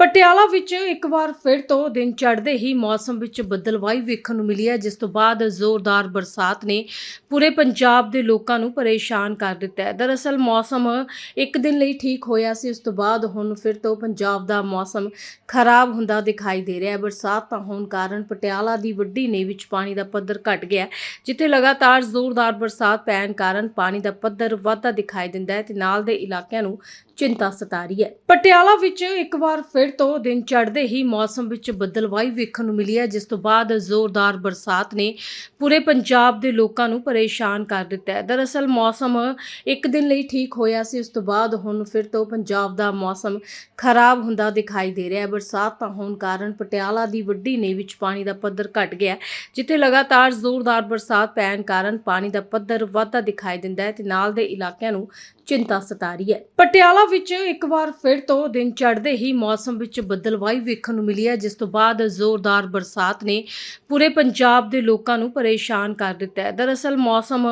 ਪਟਿਆਲਾ ਵਿੱਚ ਇੱਕ ਵਾਰ ਫਿਰ ਤੋਂ ਦਿਨ ਚੜ੍ਹਦੇ ਹੀ ਮੌਸਮ ਵਿੱਚ ਬਦਲਵਾਈ ਵੇਖਣ ਨੂੰ ਮਿਲੀ ਹੈ, ਜਿਸ ਤੋਂ ਬਾਅਦ ਜ਼ੋਰਦਾਰ ਬਰਸਾਤ ਨੇ ਪੂਰੇ ਪੰਜਾਬ ਦੇ ਲੋਕਾਂ ਨੂੰ ਪਰੇਸ਼ਾਨ ਕਰ ਦਿੱਤਾ ਹੈ। ਦਰਅਸਲ ਮੌਸਮ ਇੱਕ ਦਿਨ ਲਈ ਠੀਕ ਹੋਇਆ ਸੀ, ਉਸ ਤੋਂ ਬਾਅਦ ਹੁਣ ਫਿਰ ਤੋਂ ਪੰਜਾਬ ਦਾ ਮੌਸਮ ਖਰਾਬ ਹੁੰਦਾ ਦਿਖਾਈ ਦੇ ਰਿਹਾ ਹੈ। ਬਰਸਾਤ ਤਾਂ ਹੋਣ ਕਾਰਨ ਪਟਿਆਲਾ ਦੀ ਵੱਡੀ ਨੇ ਵਿੱਚ ਪਾਣੀ ਦਾ ਪੱਧਰ ਘਟ ਗਿਆ ਜਿੱਥੇ ਲਗਾਤਾਰ ਜ਼ੋਰਦਾਰ ਬਰਸਾਤ ਪੈਣ ਕਾਰਨ ਪਾਣੀ ਦਾ ਪੱਧਰ ਵਧਦਾ ਦਿਖਾਈ ਦਿੰਦਾ ਹੈ ਤੇ ਨਾਲ ਦੇ ਇਲਾਕਿਆਂ ਨੂੰ ਚਿੰਤਾ ਸਤਾ ਰਹੀ ਹੈ। ਪਟਿਆਲਾ ਵਿੱਚ ਇੱਕ ਵਾਰ ਫਿਰ ਤੋਂ ਦਿਨ ਚੜ੍ਹਦੇ ਹੀ ਮੌਸਮ ਵਿੱਚ ਬਦਲਵਾਈ ਵੇਖਣ ਨੂੰ ਮਿਲੀ ਹੈ, ਜਿਸ ਤੋਂ ਬਾਅਦ ਜ਼ੋਰਦਾਰ ਬਰਸਾਤ ਨੇ ਪੂਰੇ ਪੰਜਾਬ ਦੇ ਲੋਕਾਂ ਨੂੰ ਪਰੇਸ਼ਾਨ ਕਰ ਦਿੱਤਾ ਹੈ। ਦਰਅਸਲ ਮੌਸਮ ਇੱਕ ਦਿਨ ਲਈ ਠੀਕ ਹੋਇਆ ਸੀ, ਉਸ ਤੋਂ ਬਾਅਦ ਹੁਣ ਫਿਰ ਤੋਂ ਪੰਜਾਬ ਦਾ ਮੌਸਮ ਖਰਾਬ ਹੁੰਦਾ ਦਿਖਾਈ ਦੇ ਰਿਹਾ ਹੈ। ਬਰਸਾਤ ਨਾ ਹੋਣ ਕਾਰਨ ਪਟਿਆਲਾ ਦੀ ਵੱਡੀ ਨੇ ਵਿੱਚ ਪਾਣੀ ਦਾ ਪੱਧਰ ਘਟ ਗਿਆ ਜਿੱਥੇ ਲਗਾਤਾਰ ਜ਼ੋਰਦਾਰ ਬਰਸਾਤ ਪੈਣ ਕਾਰਨ ਪਾਣੀ ਦਾ ਪੱਧਰ ਵਧਦਾ ਦਿਖਾਈ ਦਿੰਦਾ ਹੈ ਤੇ ਨਾਲ ਦੇ ਇਲਾਕਿਆਂ ਨੂੰ ਚਿੰਤਾ ਸਤਾ ਰਹੀ ਹੈ। ਪਟਿਆਲਾ ਵਿੱਚ ਇੱਕ ਵਾਰ ਫਿਰ ਤੋਂ ਦਿਨ ਚੜ੍ਹਦੇ ਹੀ ਮੌਸਮ ਵਿੱਚ ਬਦਲਵਾਈ ਵੇਖਣ ਨੂੰ ਮਿਲੀ ਹੈ, ਜਿਸ ਤੋਂ ਬਾਅਦ ਜ਼ੋਰਦਾਰ ਬਰਸਾਤ ਨੇ ਪੂਰੇ ਪੰਜਾਬ ਦੇ ਲੋਕਾਂ ਨੂੰ ਪਰੇਸ਼ਾਨ ਕਰ ਦਿੱਤਾ ਹੈ। ਦਰਅਸਲ ਮੌਸਮ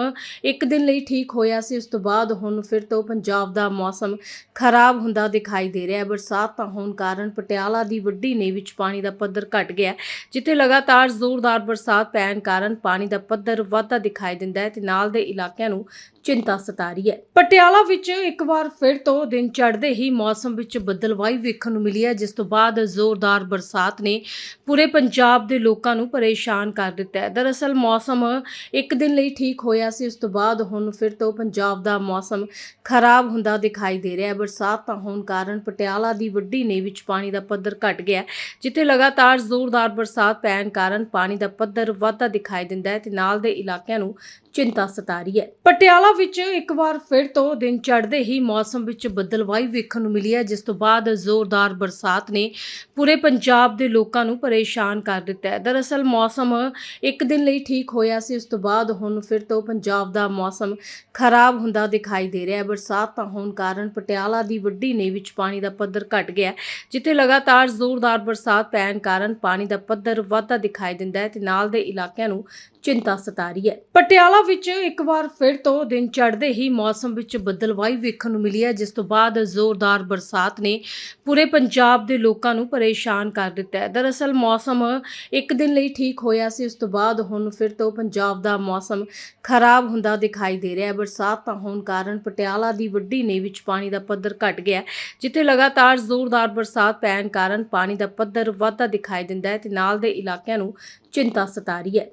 ਇੱਕ ਦਿਨ ਲਈ ਠੀਕ ਹੋਇਆ ਸੀ, ਉਸ ਤੋਂ ਬਾਅਦ ਹੁਣ ਫਿਰ ਤੋਂ ਪੰਜਾਬ ਦਾ ਮੌਸਮ ਖਰਾਬ ਹੁੰਦਾ ਦਿਖਾਈ ਦੇ ਰਿਹਾ ਹੈ। ਬਰਸਾਤ ਤਾਂ ਹੋਣ ਕਾਰਨ ਪਟਿਆਲਾ ਦੀ ਵੱਡੀ ਨੇ ਵਿੱਚ ਪਾਣੀ ਦਾ ਪੱਧਰ ਘਟ ਗਿਆ ਜਿੱਥੇ ਲਗਾਤਾਰ ਜ਼ੋਰਦਾਰ ਬਰਸਾਤ ਪੈਣ ਕਾਰਨ ਪਾਣੀ ਦਾ ਪੱਧਰ ਵਾਧਾ ਦਿਖਾਈ ਦਿੰਦਾ ਹੈ ਤੇ ਨਾਲ ਦੇ ਇਲਾਕਿਆਂ ਨੂੰ ਚਿੰਤਾ ਸਤਾ ਰਹੀ ਹੈ। ਪਟਿਆਲਾ ਵਿੱਚ ਇੱਕ ਵਾਰ ਫਿਰ ਤੋਂ ਦਿਨ ਚੜ੍ਹਦੇ ਹੀ ਮੌਸਮ ਵਿੱਚ ਬਦਲਵਾਈ ਵੇਖਣ ਨੂੰ ਮਿਲੀ ਹੈ, ਜਿਸ ਤੋਂ ਬਾਅਦ ਜ਼ੋਰਦਾਰ ਬਰਸਾਤ ਨੇ ਪੂਰੇ ਪੰਜਾਬ ਦੇ ਲੋਕਾਂ ਨੂੰ ਪਰੇਸ਼ਾਨ ਕਰ ਦਿੱਤਾ ਹੈ। ਦਰਅਸਲ ਮੌਸਮ ਇੱਕ ਦਿਨ ਲਈ ਠੀਕ ਹੋਇਆ ਸੀ, ਉਸ ਤੋਂ ਬਾਅਦ ਹੁਣ ਫਿਰ ਤੋਂ ਪੰਜਾਬ ਦਾ ਮੌਸਮ ਖਰਾਬ ਹੁੰਦਾ ਦਿਖਾਈ ਦੇ ਰਿਹਾ ਹੈ। ਬਰਸਾਤ ਤਾਂ ਹੋਣ ਕਾਰਨ ਪਟਿਆਲਾ ਦੀ ਵੱਡੀ ਨੇ ਵਿੱਚ ਪਾਣੀ ਦਾ ਪੱਧਰ ਘਟ ਗਿਆ ਜਿੱਥੇ ਲਗਾਤਾਰ ਜ਼ੋਰਦਾਰ ਬਰਸਾਤ ਪੈਣ ਕਾਰਨ ਪਾਣੀ ਦਾ ਪੱਧਰ ਵਧਦਾ ਦਿਖਾਈ ਦਿੰਦਾ ਹੈ ਤੇ ਨਾਲ ਦੇ ਇਲਾਕਿਆਂ ਨੂੰ ਚਿੰਤਾ ਸਤਾ ਰਹੀ ਹੈ। ਪਟਿਆਲਾ ਵਿੱਚ ਇੱਕ ਵਾਰ ਫਿਰ ਤੋਂ ਦਿਨ ਚੜ੍ਹਦੇ ਹੀ ਮੌਸਮ ਵਿੱਚ ਬਦਲਵਾਈ ਵੇਖਣ ਨੂੰ ਮਿਲੀ ਹੈ, ਜਿਸ ਤੋਂ ਬਾਅਦ ਜ਼ੋਰਦਾਰ ਬਰਸਾਤ ਨੇ ਪੂਰੇ ਪੰਜਾਬ ਦੇ ਲੋਕਾਂ ਨੂੰ ਪਰੇਸ਼ਾਨ ਕਰ ਦਿੱਤਾ ਹੈ। ਦਰਅਸਲ ਮੌਸਮ ਇੱਕ ਦਿਨ ਲਈ ਠੀਕ ਹੋਇਆ ਸੀ, ਉਸ ਤੋਂ ਬਾਅਦ ਹੁਣ ਫਿਰ ਤੋਂ ਪੰਜਾਬ ਦਾ ਮੌਸਮ ਖਰਾਬ ਹੁੰਦਾ ਦਿਖਾਈ ਦੇ ਰਿਹਾ ਹੈ। ਬਰਸਾਤ ਤਾਂ ਹੋਣ ਕਾਰਨ ਪਟਿਆਲਾ ਦੀ ਵੱਡੀ ਨੇ ਵਿੱਚ ਪਾਣੀ ਦਾ ਪੱਧਰ ਘਟ ਗਿਆ ਜਿੱਥੇ ਲਗਾਤਾਰ ਜ਼ੋਰਦਾਰ ਬਰਸਾਤ ਪੈਣ ਕਾਰਨ ਪਾਣੀ ਦਾ ਪੱਧਰ ਵਧਦਾ ਦਿਖਾਈ ਦਿੰਦਾ ਹੈ ਤੇ ਨਾਲ ਦੇ ਇਲਾਕਿਆਂ ਨੂੰ ਚਿੰਤਾ ਸਤਾ ਰਹੀ ਹੈ। ਪਟਿਆਲਾ ਵਿੱਚ ਇੱਕ ਵਾਰ ਫਿਰ ਤੋਂ ਦਿਨ ਚੜ੍ਹਦੇ ਹੀ ਮੌਸਮ ਵਿੱਚ ਬਦਲਵਾਈ ਵੇਖਣ ਨੂੰ ਮਿਲੀ ਹੈ, ਜਿਸ ਤੋਂ ਬਾਅਦ ਜ਼ੋਰਦਾਰ ਬਰਸਾਤ ਨੇ ਪੂਰੇ ਪੰਜਾਬ ਦੇ ਲੋਕਾਂ ਨੂੰ ਪਰੇਸ਼ਾਨ ਕਰ ਦਿੱਤਾ ਹੈ। ਦਰਅਸਲ ਮੌਸਮ ਇੱਕ ਦਿਨ ਲਈ ਠੀਕ ਹੋਇਆ ਸੀ, ਉਸ ਤੋਂ ਬਾਅਦ ਹੁਣ ਫਿਰ ਤੋਂ ਪੰਜਾਬ ਦਾ ਮੌਸਮ ਖਰਾਬ ਹੁੰਦਾ ਦਿਖਾਈ ਦੇ ਰਿਹਾ ਹੈ। ਬਰਸਾਤ ਤਾਂ ਹੋਣ ਕਾਰਨ ਪਟਿਆਲਾ ਦੀ ਵੱਡੀ ਨੇ ਵਿੱਚ ਪਾਣੀ ਦਾ ਪੱਧਰ ਘਟ ਗਿਆ ਜਿੱਥੇ ਲਗਾਤਾਰ ਜ਼ੋਰਦਾਰ ਬਰਸਾਤ ਪੈਣ ਕਾਰਨ ਪਾਣੀ ਦਾ ਪੱਧਰ ਵਧਦਾ ਦਿਖਾਈ ਦਿੰਦਾ ਹੈ ਤੇ ਨਾਲ ਦੇ ਇਲਾਕਿਆਂ ਨੂੰ ਚਿੰਤਾ ਸਤਾ ਰਹੀ ਹੈ।